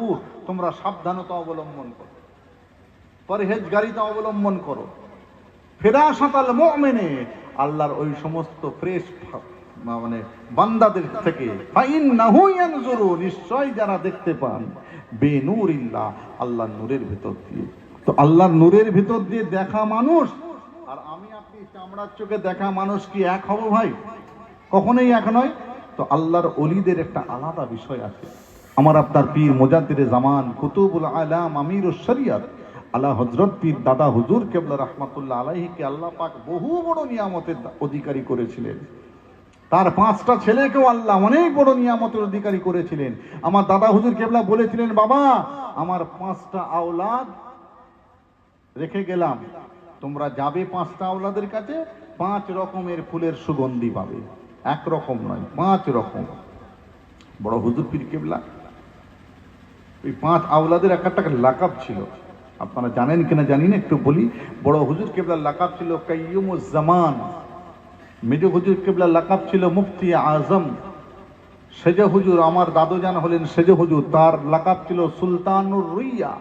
তাকু তোমরা সাবধানতা অবলম্বন করো। পরহেজগারিতা অবলম্বন করো। ফেরাসাতাল মেনে আল্লাহর ওই সমস্ত ফ্রেশ মানে বান্দাদের থেকে নিশ্চয় যারা দেখতে পান, বেনূরিল্লাহ, আল্লাহর নূরের ভিতর দিয়ে। তো আল্লাহর নূরের ভিতর দিয়ে দেখা মানুষ, আর আমি আপনি চামড়ার চোখে দেখা মানুষ কি এক হব ভাই? কখনোই এক নয়। তো আল্লাহর অলিদের একটা আলাদা বিষয় আছে। আমার আপনার পীর মোজাদ্দিরে জামান কুতুবুল আলাম আমির শরিয়ত। আল্লাহ হজরত পীর দাদা হুজুর কেবলা রহমাতুল্লাহ আলাহিকে আল্লাহ পাক বহু বড় নিয়ামতের অধিকারী করেছিলেন। তার পাঁচটা ছেলেকেও আল্লাহ অনেক বড় নিয়ামতের অধিকারী করেছিলেন। আমার দাদা হুজুর কেবলা বলেছিলেন, বাবা, আমার পাঁচটা আওলাদ রেখে গেলাম। তোমরা যাবে পাঁচটা আওলাদের কাছে, পাঁচ রকমের ফুলের সুগন্ধি পাবে। এক রকম নয়, পাঁচ রকম। বড় হুজুর পীর কেবলা ওই পাঁচ আওলাদের এক একটা লাকাব ছিল। আপনারা জানেন কিনা জানি না, একটু বলি। বড় হুজুর কেবলার লাকাব ছিল জামান মেজ হুজুর কেবলার লাকাব ছিল মুফতি আজম। সেজ হুজুর আমার দাদুজান হলেন সেজ হুজুর, তার লাকাব ছিল সুলতানুর রুইয়া।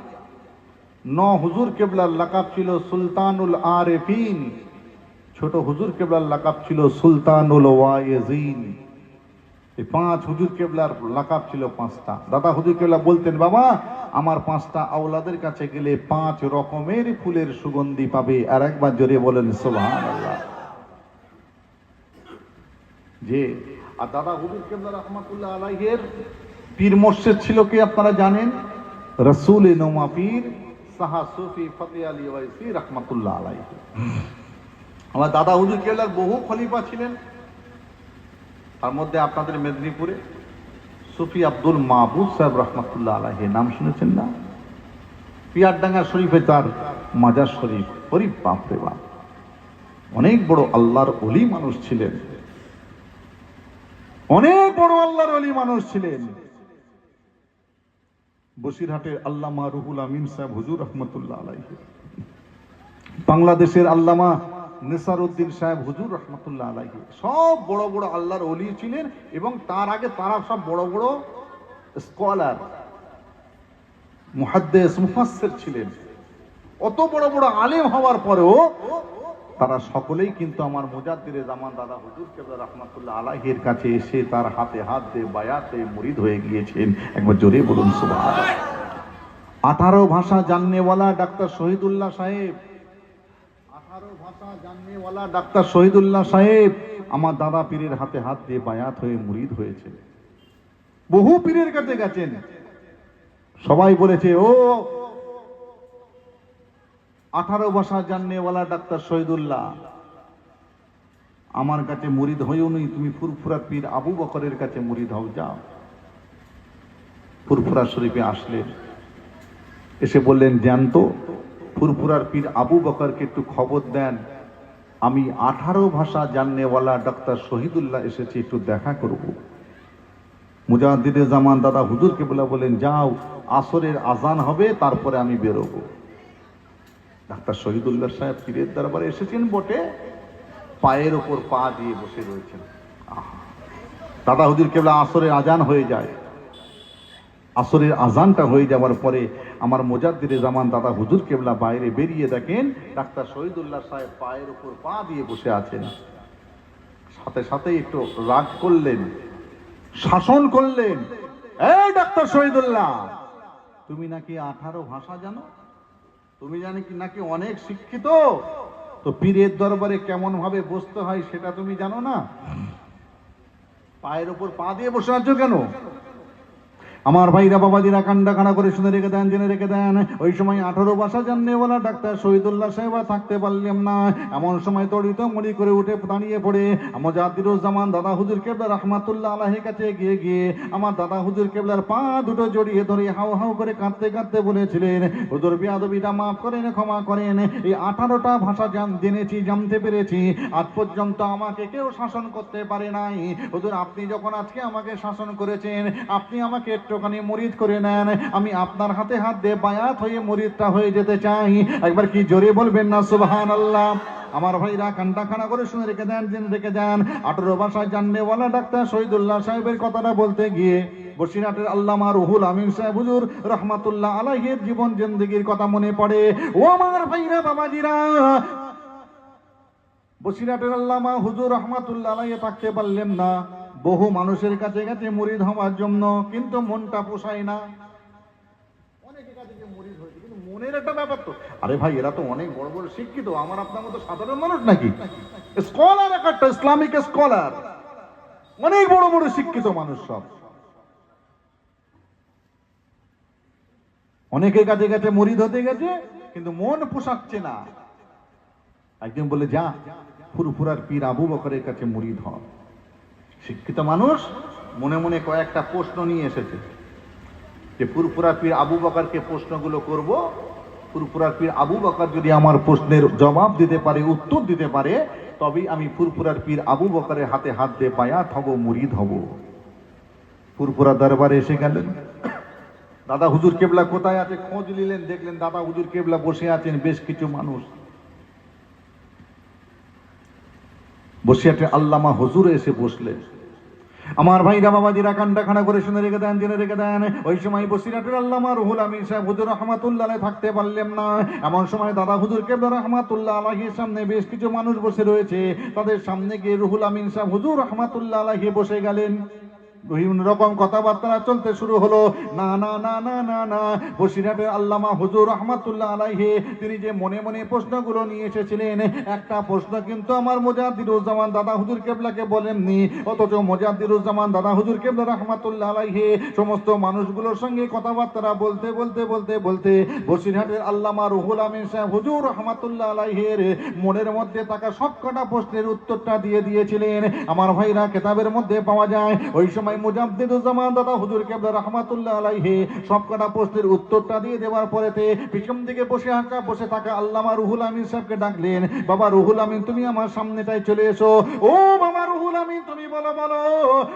ন হুজুর কেবলার লাকাব ছিল সুলতানুল আরেফিন। ছোট হুজুর কেবলার লাকাব ছিল সুলতানুল ওয়াইজিন। এই পাঁচ হুজুর কেবলার লাকাব ছিল পাঁচটা। দাদা হুজুর কেবলা বলতেন, বাবা, আমার পাঁচটা আওলাদের কাছে গেলে পাঁচ রকমের ফুলের সুগন্ধি পাবে। আর একবার জোরে বলেন সোহান আল্লাহ যে, আর দাদা হুজুর কেবলা রহমাতুল্লাহ আলাইহের পীর মোর্শেদ ছিল কি আপনারা জানেন? রসুল এ নোমা পীর সাহা সুফি ফতে আলী ওয়াইসি রহমাতুল্লাহ আলাইহি। আমার দাদা হুজুর কেবলার বহু খলিফা ছিলেন। তার মধ্যে আপনাদের মেদিনীপুরে সুফি আব্দুল মাহবুব সাহেব রহমতুল্লাহ আলাহি নাম শুনেছেন না? পিয়ারডাঙ্গা শরীফে তার মাজার শরীফ। হরি বাপ রে বাপ। অনেক বড় আল্লাহর অলি মানুষ ছিলেন। অনেক বড় আল্লাহর অলি মানুষ ছিলেন। বসিরহাটের আল্লামা রুহুল আমিন সাহেব, হুজুর রহমতুল্লাহ আলাইহি। বাংলাদেশের আল্লামা নেসার উদ্দিন সাহেব হুজুর রহমতুল্লাহ আলাইহি। সব বড় বড় আল্লাহর অলি ছিলেন এবং তার আগে তারা সব বড় বড় স্কলার, মুহাদ্দেস, মুফাসসির ছিলেন। অত বড় বড় আলেম হওয়ার পরেও তারা সকলেই কিন্তু আমার মুজাদ্দিরে জামান দাদা হুজুর কেবলা রহমতুল্লাহ আলাহির কাছে এসে তার হাতে হাত দিয়ে বায়াতে মুরিদ হয়ে গিয়েছেন। একবার জোরে বলুন সুবাহ আঠারো ভাষা জাননেওয়ালা ডাক্তার শহীদুল্লাহ সাহেব আঠারো ভাষা জাননেওয়ালা ডাক্তার শহীদুল্লাহ সাহেব, আমার দাদা পীরের হাতে হাত দিয়ে বায়াত হয়ে মুরিদ হয়েছে। বহু পীরের কাছে গেছেন। সবাই বলেছে, ও, আঠারো ভাষা জাননেওয়ালা ডাক্তার শহীদুল্লাহ, আমার কাছে মুরিদ হইও নি, তুমি ফুরফুরা পীর আবু বকরের কাছে মুরিদ হও, যাও। ফুরফুরা শরীফে আসলেন। এসে বললেন, জ্যান্ত। ফুরফুরার পীর আবু বকরকে একটু খবর দেন। আমি আঠারো ভাষা জাননেওয়ালা ডাক্তার শহীদুল্লাহ এসেছি, একটু দেখা করব। মুজাহিদে জামান দাদা হুজুরকে বলে বলেন, যাও, আসরের আজান হবে, তারপরে আমি বেরোবো। ডাক্তার শহীদুল্লাহ সাহেব পীরের দরবারে এসেছেন বটে। পায়ের ওপর পা দিয়ে বসে রয়েছেন। দাদা হুজুর কেবলা আসরের আজান হয়ে যায়। আসরের আজানটা হয়ে যাওয়ার পরে আমার মোজাদ্দিরে জামান দাদা হুজুর কেবলা বাইরে বেরিয়ে দেখেন, ডাক্তার শহীদুল্লাহ সাহেব পায়ের উপর পা দিয়ে বসে আছেন। সাথে সাথে একটু রাগ করলেন, শাসন করলেন। এই ডাক্তার শহীদুল্লাহ, তুমি নাকি আঠারো ভাষা জানো? তুমি জানি কি নাকি অনেক শিক্ষিত? তো পীরের দরবারে কেমন ভাবে বসতে হয় সেটা তুমি জানো না? পায়ের উপর পা দিয়ে বসে আছো কেন? আমার ভাইরা বাবাজিরা কান্ডা কানা করে শুনে রেখে দেন, জেনে রেখে দেন। ওই সময় আঠারো বাসা জাননেওয়ালা ডাক্তার শহীদুল্লাহ সাহেব থাকতে পারলাম না। এমন সময় তড়িত মুড়ি করে উঠে দাঁড়িয়ে পড়ে। আমার জাতিরুজ্জামান দাদা হুজুর কেবলা রহমাতুল্লাহ আলাহের কাছে গিয়ে গিয়ে আমার দাদা হুজুর কেবলার পা দুটো জড়িয়ে ধরে হাউ হাউ করে কাঁদতে কাঁদতে বলেছিলেন, হুজুর বিয়াদবিটা মাফ করেন, ক্ষমা করেন। এই আঠারোটা ভাষা জান, জেনেছি, জানতে পেরেছি। আজ পর্যন্ত আমাকে কেউ শাসন করতে পারে নাই। হুজুর, আপনি যখন আজকে আমাকে শাসন করেছেন, আপনি আমাকে একটুখানি মরিদ করে নেন। আমি আপনার হাতে হাত দিয়ে বায়াত হয়ে মরিদটা হয়ে যেতে চাই। একবার কি জোরে বলবেন না সুবহান আল্লাহ আমার ভাইরা কান্টা খানা করে শুনে রেখে দেন, জেনে রেখে যান আঠারো ভাষায় জাননেওয়ালা ডাক্তার শহীদুল্লাহ সাহেবের কথাটা বলতে গিয়ে বসিরহাটের আল্লামা রুহুল আমিন সাহেব হুজুর রহমাতুল্লাহ আলাইহের জীবন জিন্দগির কথা মনে পড়ে। ও আমার ভাইরা, বাবাজিরা! বসিরহাটের আল্লামা হুজুর রহমাতুল্লাহ আলাইহে থাকতে পারলেন না। বহু মানুষের কাছে কাছে মুরিদ হওয়ার জন্য, কিন্তু মনটা পোষায় না। মনের একটা ব্যাপার তো। আরে ভাই, এরা তো অনেক বড় বড় শিক্ষিত, আমার আপনার মতো সাধারণ মানুষ নাকি? স্কলার ইসলামিক স্কলার অনেক বড় বড় শিক্ষিত মানুষ সব। অনেকের কাছে কাছে মরিদ হতে গেছে, কিন্তু মন পোষাচ্ছে না। একজন বলে, যা, ফুরফুরার পীর আবু বকরের কাছে মুরিদ হ শিক্ষিত মানুষ মনে মনে কয়েকটা প্রশ্ন নিয়ে এসেছে। যে ফুরফুরা পীর আবু বকরকে প্রশ্নগুলো করব। ফুরফুরার পীর আবু বকর যদি আমার প্রশ্নের জবাব দিতে পারে, উত্তর দিতে পারে, তবেই আমি ফুরফুরার পীর আবু বকরের হাতে হাত দিয়ে বায়াত হব, মুরিদ হব। ফুরফুরা দরবারে এসে গেলেন। দাদা হুজুর কেবলা কোথায় আছে? খোঁজ নিলেন, দেখলেন দাদা হুজুর কেবলা বসে আছেন বেশ কিছু মানুষ। বসে আছে আল্লামা হুজুর এসে বসলে আমার ভাই বাবাজিরা কান্ডা খানা করে শুনে রেখে দেন, জেনে রেখে দেন, ওই সময় বসিরাটের আল্লামা রুহুল আমিন সাহেব হুজুর রহমাতুল্লাহ থাকতে পারলেন না। এমন সময় দাদা হুজুর কেবল রহমাতুল্লাহ আলাহির সামনে বেশ কিছু মানুষ বসে রয়েছে। তাদের সামনে গিয়ে রুহুল আমিন সাহেব হুজুর রহমাতুল্লাহ আলাহি বসে গেলেন। বিভিন্ন রকম কথাবার্তা চলতে শুরু হলো। না না না না না না। বসিরহাটের আল্লামা হুজুর রহমাতুল্লাহ আলাইহি, তিনি যে মনে মনে প্রশ্নগুলো নিয়ে এসেছিলেন, একটা প্রশ্ন কিন্তু আমার মোজাদ্দিরুজ্জামান দাদা হুজুর কেবলাকে বলেননি। অথচ মোজাদ্দিরুজ্জামান দাদা হুজুর কেবলা রহমাতুল্লাহ আলাইহি, সমস্ত মানুষগুলোর সঙ্গে কথাবার্তা বলতে বলতে বলতে বলতে বসিরহাটের আল্লামা রুহুল আমিন সাহেব হুজুর রহমাতুল্লাহ আলাইহির মনের মধ্যে থাকা সবকটা প্রশ্নের উত্তরটা দিয়ে দিয়েছিলেন। আমার ভাইরা, কেতাবের মধ্যে পাওয়া যায়, ওই সময় মুজাদ্দিদুজ্জামান দাদা হুজুর কেবলা রহমাতুল্লাহ আলাইহি সবকটা প্রশ্নের উত্তরটা দিয়ে দেওয়ার পরেতে পিছন দিকে বসে আঁকা বসে থাকা আল্লামা রুহুল আমিন সাহেবকে ডাকলেন, বাবা রুহুল আমিন, তুমি আমার সামনেটাই চলে এসো। ও বাবা রুহুল আমিন, তুমি বলো বলো,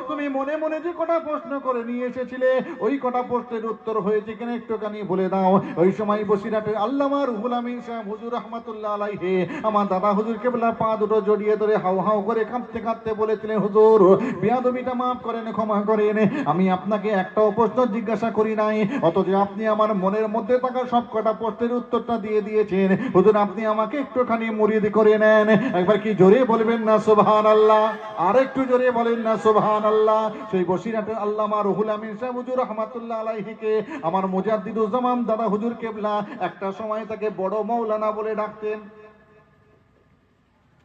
তুমি মনে মনে যে কটা প্রশ্ন করে নিয়ে এসেছিলে, ওই কটা প্রশ্নের উত্তর হয়েছে কিনা একটুখানি বলে দাও। ওই সময় বসিরাটের আল্লামা রুহুল আমিন সাহেব হুজুর রহমাতুল্লাহ আলাইহি, আমার দাদা হুজুর কেবলা পা দুটো জড়িয়ে ধরে হাউ হাউ করে কাঁপতে কাঁপতে বলেছিলেন, হুজুর, বিয়াদবিটা মাফ করেন ক্ষমা করেন আমি আপনাকে একটাও প্রশ্ন জিজ্ঞাসা করি নাই, অথচ আপনি আমার মনের মধ্যে থাকা সব কটা প্রশ্নের উত্তরটা দিয়ে দিয়েছেন। হুজুর, আপনি আমাকে একটুখানি মুরিদ করে নেন। একবার কি জোরে বলবেন না সুবহান আল্লাহ আর একটু জোরে বলেন না সুবহান আল্লাহ সেই বসিরাটের আল্লামা রুহুল আমিন সাহেব হুজুর রহমাতুল্লাহ আলাইহিকে, আমার মুজাদ্দিদুজ্জামান দাদা হুজুর কেবলা, একটা সময় তাকে বড় মৌলানা বলে ডাকতেন।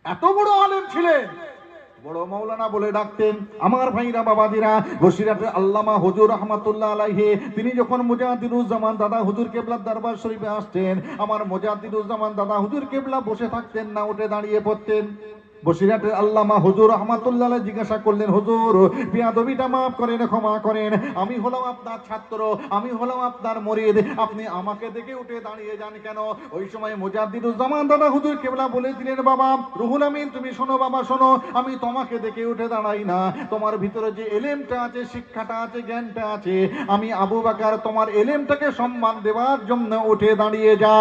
এত বড় আলেম ছিলেন! বড় মৌলানা বলে ডাকতেন আমার ভাইরা বাবাদিরা বসিরাটের আল্লামা হুজুর রহমাতুল্লাহ আলাইহে, তিনি যখন মুজাহিদুজ্জামান দাদা হুজুর কেবলার দরবার শরীফে আসতেন, আমার মুজাহিদুজ্জামান দাদা হুজুর কেবলা বসে থাকতেন না, উঠে দাঁড়িয়ে পড়তেন। বসিরাটের আল্লামা হুজুর রহমাতুল্লাহ জিজ্ঞাসা করলেন, হুজুর, বিয়াদবিটা মাফ করেন, ক্ষমা করেন। আমি হলাম আপনার ছাত্র, আমি হলাম আপনার মরিদ। আপনি আমাকে দেখে উঠে দাঁড়িয়ে যান কেন? ওই সময় মুজাদ্দিদুজ্জামান দাদা হুজুর কেবলা বলেছিলেন বাবা, রুহুল আমিন, তুমি শোনো, বাবা, শোনো, আমি তোমাকে দেখে উঠে দাঁড়াই না। তোমার ভিতরে যে এলেমটা আছে, শিক্ষাটা আছে, জ্ঞানটা আছে, আমি আবু বাকার তোমার এলেমটাকে সম্মান দেওয়ার জন্য উঠে দাঁড়িয়ে যা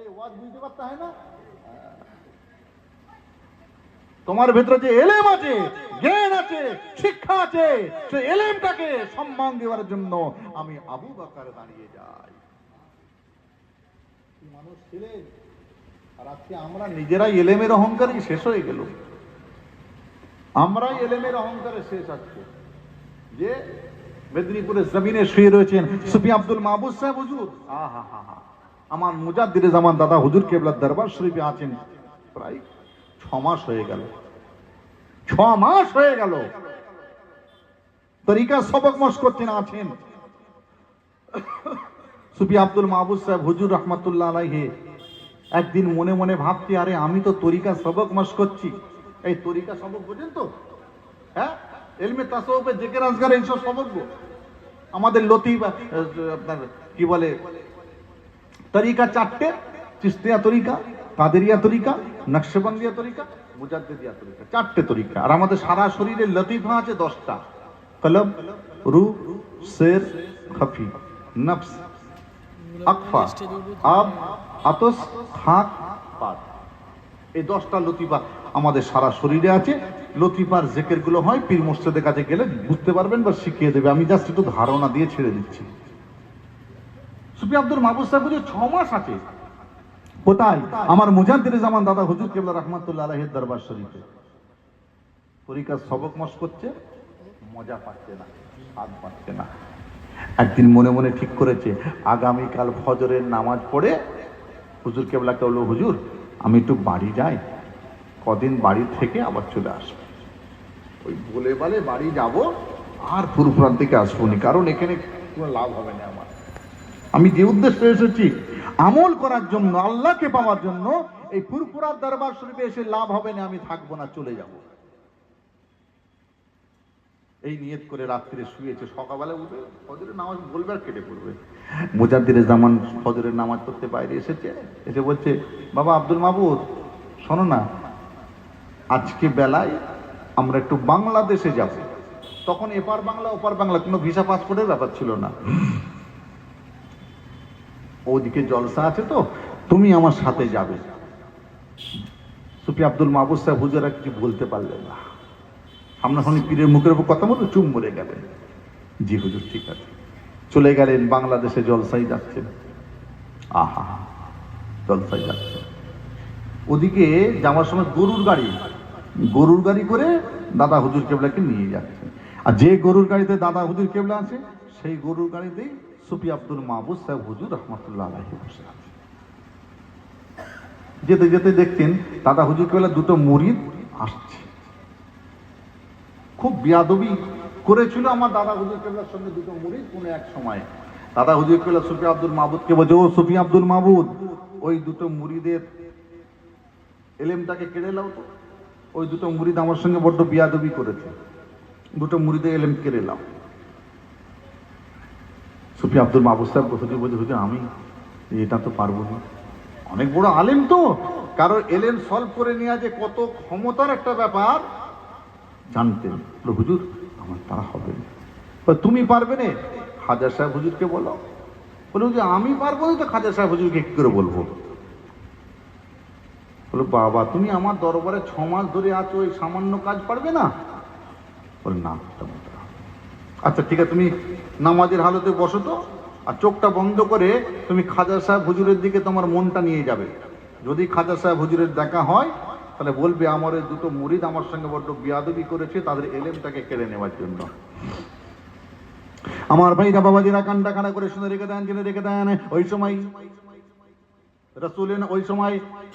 এই ওয়াজ বুঝতে পারতে হয় না? তোমার ভিতরে যে এলেম আছে, জ্ঞান আছে, শিক্ষা আছে, সেই এলেমটাকে সম্মান দেওয়ার জন্য আমি আবু বাকার দাঁড়িয়ে যাই। মানুষ ছিলেন? আর আজকে আমরা নিজেরাই এলেমের অহংকারে শেষ হয়ে গেল। আমরাই এলেমের অহংকারে শেষ আজকে। যে মেদিনীপুরের জমিনে শুয়ে রয়েছেন সুফি আব্দুল মাহবুব সাহেব, হুজুর। আহা, হা হা। আমার মুজাদ্দিরে জামান দাদা হুজুর কেবলার দরবার শরীফে আছেন। প্রায় ছ মাস হয়ে গেল। ছ মাস হয়ে গেল। তরিকা সবক মশ করছেন আছেন। সুফি আব্দুল মাহবুব সাহেব, হুজুর রহমতুল্লাহ আলাইহে। একদিন মনে মনে ভাবছি আরে আমি তো তরিকা সবক মশ করছি এই তরিকা সবক বোঝেন তো? হ্যাঁ? এলমে তাসবে জেকে রাজগার এইসব সবক। আমাদের লতিফ আপনার কি বলে, তরিকা চারটে, চিস্তিয়া তরিকা, কাদেরিয়া তরিকা নকশবন্দিয়া তরিকা, মুজাদ্দিদিয়া তরিকা, চারটে তরিকা। আর আমাদের সারা শরীরে লতিফা আছে দশটা। কলম রু শের খফি, নফস, আকফা, আব, আতস, খাক, পাত। এই দশটা লতিফা আমাদের সারা শরীরে আছে। লতিফার জেকেরগুলো হয়, পীর মসজিদের কাছে গেলে বুঝতে পারবেন বা শিখিয়ে দেবে। আমি জাস্ট একটু ধারণা দিয়ে ছেড়ে দিচ্ছি। সুফি আব্দুল মাহবুব সাহেব ছ মাস আছে। কোথায়? আমার মুজাদ্দির জামান দাদা হুজুর কেবলা রহমাতুল্লাহ আলহের দরবার শরীফে। পরীক্ষার সবক মশ করছে, মজা পাচ্ছে না, স্বাদ পাচ্ছে না। একদিন মনে মনে ঠিক করেছে, আগামীকাল ফজরের নামাজ পড়ে হুজুর কেবলাকে বলল, হুজুর, আমি একটু বাড়ি যাই, কদিন বাড়ি থেকে আবার চলে আসব। ওই বলে বলে বাড়ি যাব, আর থেকে আসব নি, কারণ এখানে কোনো লাভ হবে না আমার। আমি যে উদ্দেশ্যে এসেছি আমল করার জন্য, আল্লাহকে পাওয়ার জন্য এই ফুরফুরার দরবার শরীফে এসে লাভ হবে না, আমি থাকব না, চলে যাব। এই নিয়ত করে রাত্রে শুয়েছে সকালবেলা উঠে ফজরের নামাজ বলবে আর কেটে পড়বে। মুজাদ্দিরের জামান ফজরের নামাজ পড়তে বাইরে এসেছে, এসে বলছে, বাবা আব্দুল মাহবুদ শোনো না, আজকে বেলায় আমরা একটু বাংলাদেশে যাব। তখন এপার বাংলা, ওপার বাংলা, কোনো ভিসা পাসপোর্টের ব্যাপার ছিল না। ওদিকে জলসা আছে তো, তুমি আমার সাথে যাবে। সুফি আব্দুল মাহবুব সাহেব হুজুরা কিছু বলতে পারলেন না। সামনাসামনি পীরের মুখের উপর কথা বলতে চুপ মরে গেলেন। জি হুজুর, ঠিক আছে। চলে গেলেন, বাংলাদেশে জলসাই যাচ্ছেন। আহা জলসাই যাচ্ছে ওদিকে যাওয়ার সময় গরুর গাড়ি গরুর গাড়ি করে দাদা হুজুর কেবলাকে নিয়ে যাচ্ছে আর যে গরুর গাড়িতে দাদা হুজুর কেবলা আছে, সেই গরুর গাড়িতেই সুফি আব্দুল মাহবুব সাহেব হুজুর রহমতুল্লাহ আলাহি যেতে যেতে দেখতেন দাদা হুজুর কেবলা দুটো মুরিদ আসছে। খুব বিয়াদবি করেছিল আমার দাদা হুজুর কেবলার সঙ্গে দুটো মুরিদ কোনো এক সময়। দাদা হুজুর কেবলা সুফি আব্দুল মাহবুদকে বলছে, ও সুফি আব্দুল মাহবুদ, ওই দুটো মুরিদের এলেমটাকে কেড়ে লাও তো। ওই দুটো মুরিদ আমার সঙ্গে বড্ড বিয়াদবি করেছে। দুটো মুরিদে এলেম কেড়ে নাও। সুফি আব্দুল মাহবুব সাহেব হুজুর বলছে হুজুর আমি, এটা তো পারব না অনেক বড় আলেম তো। কারণ এলেম সলভ করে নেওয়া যে কত ক্ষমতার একটা ব্যাপার জানতেন হুজুর, আমার তারা হবে না। তুমি পারবে না? হাজার সাহেব হুজুরকে বলো। বলে, হুজুর, আমি পারব না তো খাজা সাহেব হুজুরকে কি করে বলব? বলো, বাবা, তুমি আমার দরবারে ছ মাস ধরে আছো ওই সামান্য কাজ পারবে না? বলে না। আচ্ছা ঠিক আছে, তুমি নামাজের হালতে বসো তো, আর চোখটা বন্ধ করে তুমি খাজা সাহেব হুজুরের দিকে তোমার মনটা নিয়ে যাবে। যদি খাজা সাহেব হুজুরের দেখা হয়, তাহলে বলবে, আমার এই দুটো মুরিদ আমার সঙ্গে বড্ড বিয়াদবি করেছে, তাদের এলেমটাকে কেড়ে নেওয়ার জন্য। আমার ভাইরা বাবাজিরা কান্ডা কান্ডা করে শুনে রেখে দেন, জেনে রেখে দেন, ওই সময় রসুলেন ওই সময়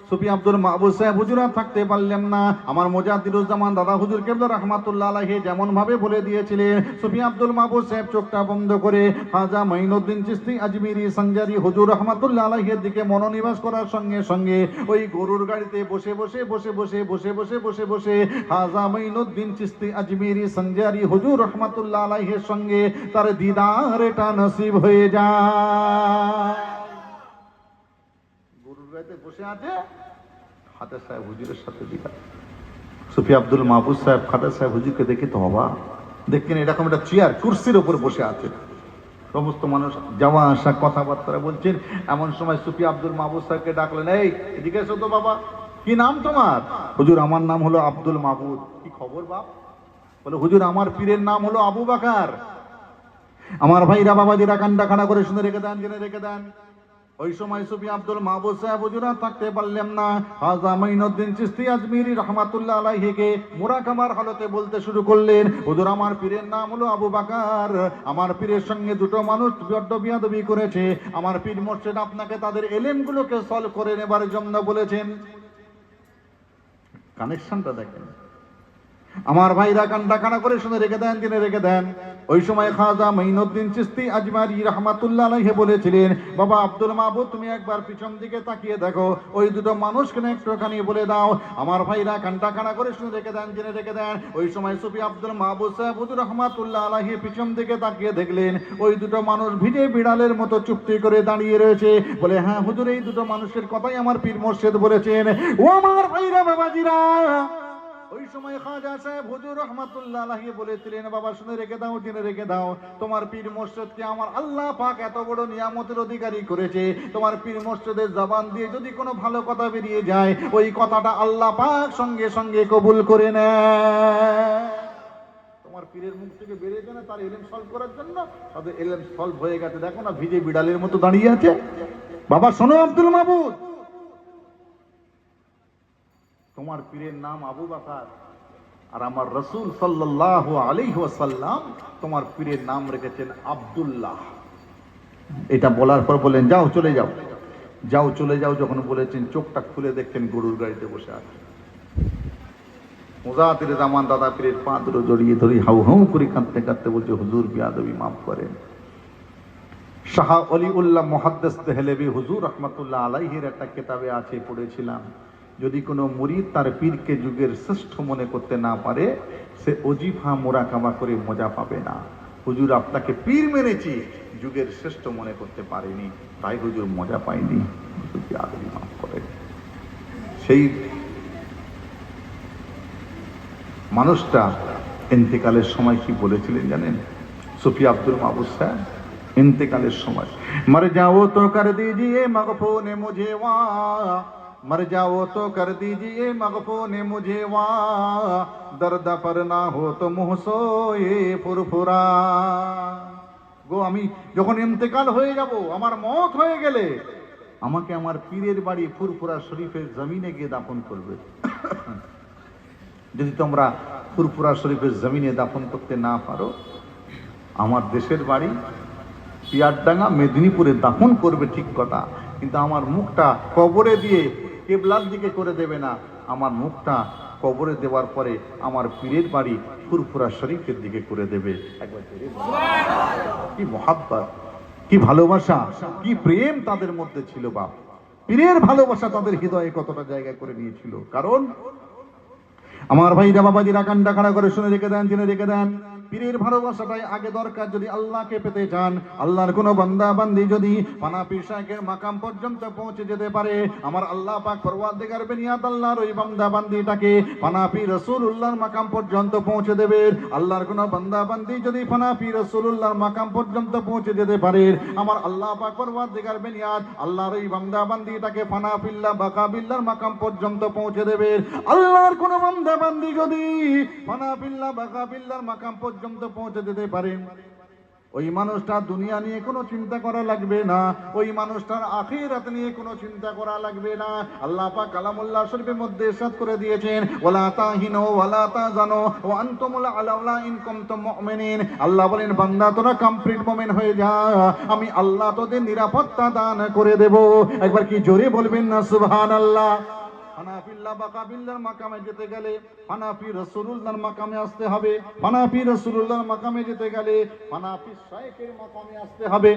সুফি আব্দুল মাহবুব সাহেব, হুজুরা, থাকতে পারলেন না। আমার মোজাদ্দিরুজ্জামান দাদা হুজুর কেবলা রহমাতুল্লাহ আলাহি যেমন ভাবে বলে দিয়েছিলেন, সুফি আব্দুল মাহবুব সাহেব চোখটা বন্ধ করে খাজা মাইনুদ্দিন চিস্তি আজমিরি সঞ্জারি, হুজুর রহমাতুল্লাহ আলাহির দিকে মনোনিবাস করার সঙ্গে সঙ্গে ওই গরুর গাড়িতে বসে বসে বসে বসে বসে বসে বসে বসে খাজা মাইনুদ্দিন চিস্তি আজমিরি সঞ্জারি, হুজুর রহমাতুল্লাহ আলাহির সঙ্গে তার দিদার এটা নসিব হয়ে যায়। বসে আছে। খাদা সাহেব হুজুরের সাথে দিঘা সুফি আব্দুল মাহবুব সাহেব খাদা সাহেব হুজুরকে দেখে তো হবা। দেখেন এরকম একটা চেয়ার কুর্সির ওপর বসে আছে। সমস্ত মানুষ যাওয়া আসা কথাবার্তা বলছেন, এমন সময় সুফি আব্দুল মাহবুব সাহেবকে ডাকলেন, এই, এদিকে এসো তো বাবা। কি নাম তোমার? হুজুর, আমার নাম হলো আব্দুল মাহবুদ কি খবর বাপ? বলে, হুজুর, আমার পীরের নাম হলো আবু বাকার। আমার ভাইরা বাবাজিরা কান্ডা খাড়া করে শুনে রেখে দেন, জেনে রেখে দেন। ওই সময় সুফি আব্দুল মাহবুব সাহেব হুজুরা থাকতে পারলেন না। হাজা মাইনুদ্দিন চিস্তি আজমিরি রহমাতুল্লাহ আলাইহিকে মুরাকামার হালতে বলতে শুরু করলেন, হুজুর, আমার পীরের নাম হলো আবু বাকার। আমার পীরের সঙ্গে দুটো মানুষ বড্ড বিয়াদবি করেছে। আমার পীর মোর্শেদ আপনাকে তাদের এলেমগুলোকে সলভ করে নেবার জন্য বলেছেন। কানেকশনটা দেখেন। আমার ভাইরা কান্ডা কানা করে শুনে রেখে দেন তিনি রেখে দেন। ওই সময় খাজা মাইনুদ্দিন চিস্তি আজমারি রহমাতুল্লাহ বলেছিলেন, বাবা আব্দুল মাহবুব তুমি একবার পিছন দিকে তাকিয়ে দেখো। ওই দুটো মানুষকে একটুখানি বলে দাও। আমার ভাইরা কান্ডা কানা করে শুনে রেখে দেন, জেনে রেখে দেন। ওই সময় সুফি আব্দুল মাহবুব সাহেব হুজুর রহমাতুল্লাহ আলাইহি পিছন দিকে তাকিয়ে দেখলেন, ওই দুটো মানুষ ভিজে বিড়ালের মতো চুপটি করে দাঁড়িয়ে রয়েছে। বলে হ্যাঁ হুজুর, এই দুটো মানুষের কথাই আমার পীর মোর্শেদ বলেছেন। ও আমার ভাইরা বাবাজিরা সময় খাজা সাহেব হুজুর রহমাতুল্লাহ আলাইহি বলেছিলেন, বাবা, শুনে রেখে দাও, জেনে রেখে দাও, তোমার পীর মোর্শেদকে আমার আল্লাহ পাক এত বড় নিয়ামতের অধিকারী করেছে। তোমার পীর মোর্শেদের জবান দিয়ে যদি কোনো ভালো কথা বেরিয়ে যায়, ওই কথাটা আল্লাহ পাক সঙ্গে সঙ্গে কবুল করে নেয়। তোমার পীরের মুখ থেকে বেরিয়েছে না, তার এলেম সলভ করার জন্য? তাদের এলেম সলভ হয়ে গেছে। দেখো না, ভিজে বিড়ালের মতো দাঁড়িয়ে আছে। বাবা, শোনো আব্দুল মাহবুদ তোমার পীরের নাম আবু বাকার। আর আমার রসুল সাল্লাহ আলাইহি ওয়াসাল্লাম তোমার পীরের নাম রেখেছেন আব্দুল্লাহ। এটা বলার পর বললেন, যাও, চলে যাও। যাও, চলে যাও, যখন বলেছেন, চোখটা খুলে দেখছেন, গরুর গাড়িতে বসে আছে। মুজাতির জামান দাদা পীরের পা দুটো জড়িয়ে ধরি হাউ হাউ করে কাঁদতে কাঁদতে বলছে, হুজুর, বিয়াদবি মাফ করেন। শাহ অলি উল্লাহ মহাদ্দেস দেহলেবি হুজুর রহমতুল্লাহ আলাইহির একটা কেতাবে আছে, পড়েছিলাম। যদি কোনো মুরিদ তার পীরকে যুগের শ্রেষ্ঠ মনে করতে না পারে, সে অজিফা মোরাকামা করে মজা পাবে না। হুজুর, আপনাকে পীর মেরেছি যুগের শ্রেষ্ঠ মনে করতে পারেনি। তাই হুজুর মজা পায়নি সেই মানুষটা ইন্তেকালের সময় কি বলেছিলেন জানেন? সফি আব্দুল মাহবুব সাহেব ইন্তেকালের সময়। মারে যাও তো কর মাগ ফোনে মুঝে ওয়া। मर जाओ तो कर दीजिए मगफो ने मुझे वहाँ दर्द पर ना हो तो मुँह सोए ফুরফুরা গো আমি যখন ইন্তেকাল হয়ে যাব আমার মত হয়ে গেলে আমাকে আমার পীরের বাড়ি ফুরফুরা শরীফের জমিনে গিয়ে দাফন করবে যদি তোমরা ফুরফুরা শরীফের জমিনে দাফন করতে না পারো আমার দেশের বাড়ি পিয়ারডাঙ্গা মেদিনীপুরে দাফন করবে ঠিক কথা কিন্তু আমার মুখটা কবরে দিয়ে কেবলার দিকে করে দেবে না। আমার মুখটা কবরে দেওয়ার পরে আমার পীরের বাড়ি ফুরফুরা শরীফের দিকে করে দেবে। কি মহাব্বত, কি ভালোবাসা, কি প্রেম তাদের মধ্যে ছিল বাপ। পীরের ভালোবাসা তাদের হৃদয়ে কতটা জায়গা করে নিয়েছিল। কারণ আমার ভাইরা বাবাজিরা কান্ডা খাড়া করে শুনে রেখে দেন, জেনে রেখে দেন। পীরের ভালোবাসাটাই আগে দরকার যদি আল্লাহকে পেতে চান। আল্লাহর কোনো বান্দা বান্দি যদি পানা পীর মাকাম পর্যন্ত পৌঁছে যেতে পারে, আমার আল্লাহ পাক পরওয়ারদিগার বেনিয়াত আল্লাহর ওই বান্দা বান্দিটাকে পানা পীর রাসূলুল্লাহর মাকাম পর্যন্ত পৌঁছে দেবে। আল্লাহর কোনো বান্দা বান্দি যদি পানা পীর রাসূলুল্লাহর মাকাম পর্যন্ত পৌঁছে যেতে পারে, আমার আল্লাহ পাক পরওয়ারদিগার বেনিয়াত আল্লাহর ওই বান্দা বান্দিটাকে ফানা ফিল্লা বাকা বিল্লার মাকাম পর্যন্ত পৌঁছে দেবে। আল্লাহর কোনো বান্দা বান্দি যদি ফানা ফিল্লা বাকা বিল্লার মাকাম পর্যন্ত পৌঁছে যেতে পারে। ওই মানুষটা দুনিয়া নিয়ে কোনো চিন্তা করা লাগবে না। ওই মানুষটার আখিরাত নিয়ে কোনো চিন্তা করা লাগবে না। আল্লাহ পাক কালামুল্লাহ শরীফের মধ্যে ইরশাদ করে দিয়েছেন, ওয়ালা তাহিনু ওয়ালা তাজানু ওয়া আনতুমুল আলাউলা ইন কুনতুম মুমিনিন। আল্লাহ বলেন, বান্দা, তোরা কমপ্লিট মুমিন হয়ে যা। আমি আল্লাহ তোদের নিরাপত্তা দান করে দেব। একবার কি জোরে বলবেন না, সুবহানাল্লাহ? হানাফিল্লাহ বাকাবিল্লার মাকামে যেতে গেলে মাকামে আসতে হবে। মাকামে যেতে গেলে শায়েকের মাকামে আসতে হবে।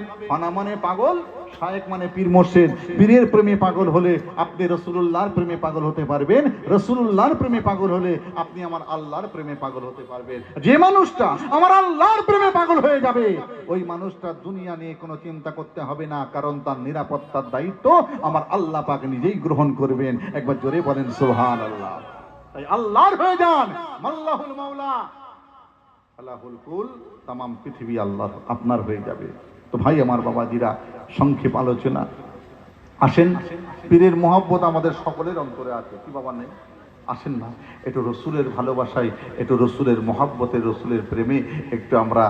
মানে পাগল শায়েক মানে পীর মোর্শেদ। পীরের প্রেমে পাগল হলে আপনি রসুলুল্লাহর প্রেমে পাগল হতে পারবেন। রসুলুল্লাহর প্রেমে পাগল হলে আপনি আমার আল্লাহর প্রেমে পাগল হতে পারবেন। যে মানুষটা আমার আল্লাহর প্রেমে পাগল হয়ে যাবে, ওই মানুষটা দুনিয়া নিয়ে কোনো চিন্তা করতে হবে না, কারণ তার নিরাপত্তার দায়িত্ব আমার আল্লাহ পাক নিজেই গ্রহণ করবেন। একবার জোরে বলেন সুবহান আল্লাহ তাই আল্লাহর হয়ে যান। মাল্লাহুল মাওলা। আল্লাহুল কুল, তামাম পৃথিবী আল্লাহ আপনার হয়ে যাবে। তো ভাই, আমার বাবাজিরা, সংক্ষেপ আলোচনা। আসেন, পীরের আমাদের সকলের অন্তরে আছে। কি বাবা নেই? আসেন না একটু রসুলের ভালোবাসায়, একটু রসুলের মহাব্বতে, রসুলের প্রেমে একটু আমরা